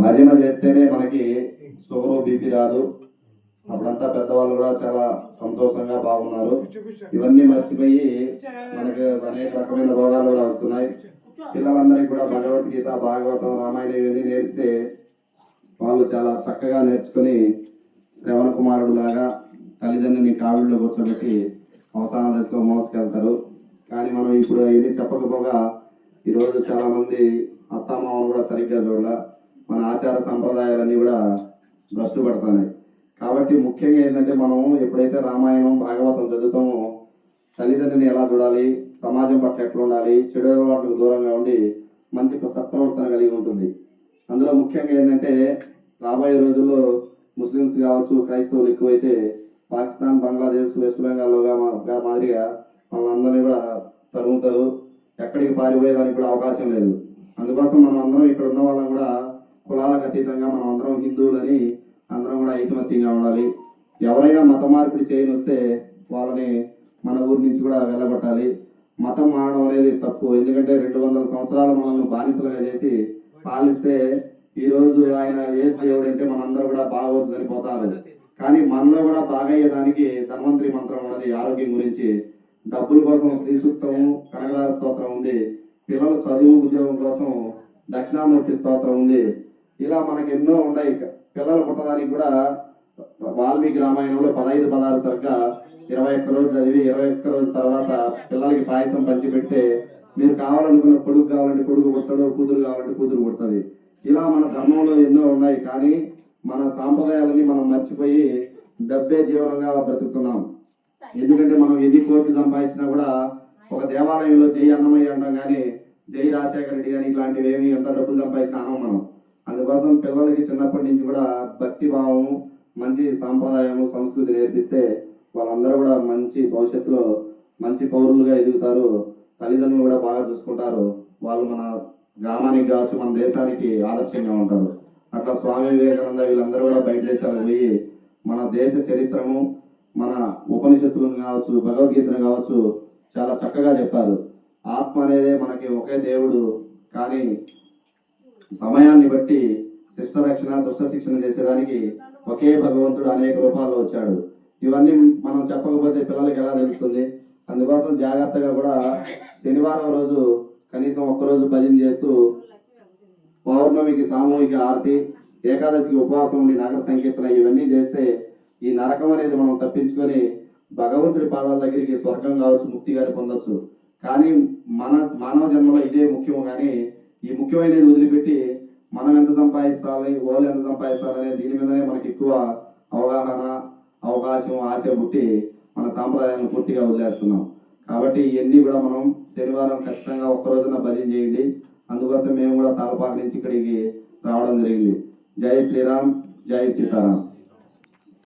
భజన చేస్తేనే మనకి షుగర్ బీపీ రాదు. అప్పుడంతా పెద్దవాళ్ళు కూడా చాలా సంతోషంగా బాగున్నారు. ఇవన్నీ మర్చిపోయి మనకి అనేక రకమైన రోగాలు కూడా వస్తున్నాయి. పిల్లలందరికీ కూడా భగవద్గీత భాగవతం రామాయణం ఇవన్నీ నేర్పితే వాళ్ళు చాలా చక్కగా నేర్చుకుని శ్రవణ కుమారుడు లాగా తల్లిదండ్రుని కావిడిలో కూర్చోబెట్టి అవసాన దశలో మోసుకెళ్తారు. కానీ మనం ఇప్పుడు ఇది చెప్పకపోగా ఈరోజు చాలామంది అత్తమామను కూడా సరిగ్గా చూడాల. మన ఆచార సంప్రదాయాలన్నీ కూడా భ్రష్టు పడుతున్నాయి కాబట్టి ముఖ్యంగా ఏంటంటే మనం ఎప్పుడైతే రామాయణం భాగవతం చదువుతామో తల్లిదండ్రిని ఎలా చూడాలి? సమాజం పట్ల ఎట్లా ఉండాలి? చెడు అలవాట్లకు దూరంగా ఉండి మంచి సత్ప్రవర్తన కలిగి ఉంటుంది. అందులో ముఖ్యంగా ఏంటంటే రాబోయే రోజుల్లో ముస్లిమ్స్ కావచ్చు క్రైస్తవులు ఎక్కువైతే పాకిస్తాన్ బంగ్లాదేశ్ వెస్ట్ బెంగాల్లో మాదిరిగా వాళ్ళందరినీ కూడా తరుగుతారు ఎక్కడికి పారిపోయేదానికి కూడా అవకాశం లేదు. అందుకోసం మనం అందరం ఇక్కడ ఉన్న వాళ్ళం కూడా కులాలకు అతీతంగా మనం అందరం హిందువులని అందరం కూడా ఐకమత్యంగా ఉండాలి. ఎవరైనా మత మార్పిడి చేయని వస్తే వాళ్ళని మన ఊరి నుంచి కూడా వెళ్ళగొట్టాలి. మతం మారడం అనేది తప్పు. ఎందుకంటే రెండు వందల సంవత్సరాలు మనల్ని బానిసలుగా చేసి పాలిస్తే ఈరోజు ఆయన ఏసు దేవుడు అంటే మనందరూ కూడా బాగోతుందని పోతారు కానీ మనలో కూడా బాగయ్యేదానికి ధన్వంతరి మంత్రం ఉన్నది. ఆరోగ్యం గురించి డబ్బుల కోసం శ్రీ సూక్తము కనకదార స్తోత్రం ఉంది. పిల్లల చదువు ఉద్యోగం కోసం దక్షిణామూర్తి స్తోత్రం ఉంది. ఇలా మనకి ఎన్నో ఉన్నాయి. పిల్లలు పుట్టడానికి కూడా వాల్మీకి రామాయణంలో పదహైదు పదహారు సరిగ్గా ఇరవై ఒక్క రోజు చదివి ఇరవై ఒక్క రోజు తర్వాత పిల్లలకి పాయసం పంచి మీరు కావాలనుకున్న కొడుకు కావాలంటే కొడుకు పుట్టడు కూతురు కావాలంటే కూతురు పుడుతుంది. ఇలా మన ధర్మంలో ఎన్నో ఉన్నాయి. కానీ మన సాంప్రదాయాలని మనం మర్చిపోయి డబ్బే జీవనంగా బ్రతుకుతున్నాం. ఎందుకంటే మనం ఎన్ని కోట్లు సంపాదించినా కూడా ఒక దేవాలయంలో జై అన్నమయ్య అంటాం కానీ జై రాజశేఖర రెడ్డి కానీ ఇట్లాంటివి ఏమి ఎంత డబ్బులు సంపాదించినా అనం మనం. అందుకోసం పిల్లలకి చిన్నప్పటి నుంచి కూడా భక్తి భావం మంచి సాంప్రదాయము సంస్కృతి నేర్పిస్తే వాళ్ళందరూ కూడా మంచి భవిష్యత్తులో మంచి పౌరులుగా ఎదుగుతారు. తల్లిదండ్రులు కూడా బాగా చూసుకుంటారు. వాళ్ళు మన గ్రామానికి కావచ్చు మన దేశానికి ఆదర్శంగా ఉంటారు. అట్లా స్వామి వివేకానంద వీళ్ళందరూ కూడా బయట దేశాలకు పోయి మన దేశ చరిత్రము మన ఉపనిషత్తులను కావచ్చు భగవద్గీతను కావచ్చు చాలా చక్కగా చెప్పారు. ఆత్మ అనేది మనకి ఒకే దేవుడు కానీ సమయాన్ని బట్టి శిష్ట రక్షణ దుష్ట శిక్షణ చేసేదానికి ఒకే భగవంతుడు అనేక రూపాల్లో వచ్చాడు. ఇవన్నీ మనం చెప్పకపోతే పిల్లలకి ఎలా తెలుస్తుంది? అందుకోసం జాగ్రత్తగా కూడా శనివారం రోజు కనీసం ఒక్కరోజు భజన చేస్తూ పౌర్ణమికి సామూహిక ఆరతి ఏకాదశికి ఉపవాసం ఉండి నగర సంకీర్తన ఇవన్నీ చేస్తే ఈ నరకం అనేది మనం తప్పించుకొని భగవంతుడి పాదాల దగ్గరికి స్వర్గం కావచ్చు ముక్తి గారి పొందొచ్చు. కానీ మన మానవ జన్మలో ఇదే ముఖ్యము. కానీ ఈ ముఖ్యమైనది వదిలిపెట్టి మనం ఎంత సంపాదిస్తామని వాళ్ళు ఎంత సంపాదిస్తారనే దీని మీదనే మనకి ఎక్కువ అవగాహన అవకాశం ఆశ పుట్టి మన సాంప్రదాయాన్ని పూర్తిగా వదిలేస్తున్నాం. కాబట్టి ఇవన్నీ కూడా మనం శనివారం ఖచ్చితంగా ఒక్క రోజున భజన చేయండి. అందుకోసం మేము కూడా తాలపాక నుంచి ఇక్కడికి రావడం జరిగింది. జై శ్రీరామ్ జై సీతారాం.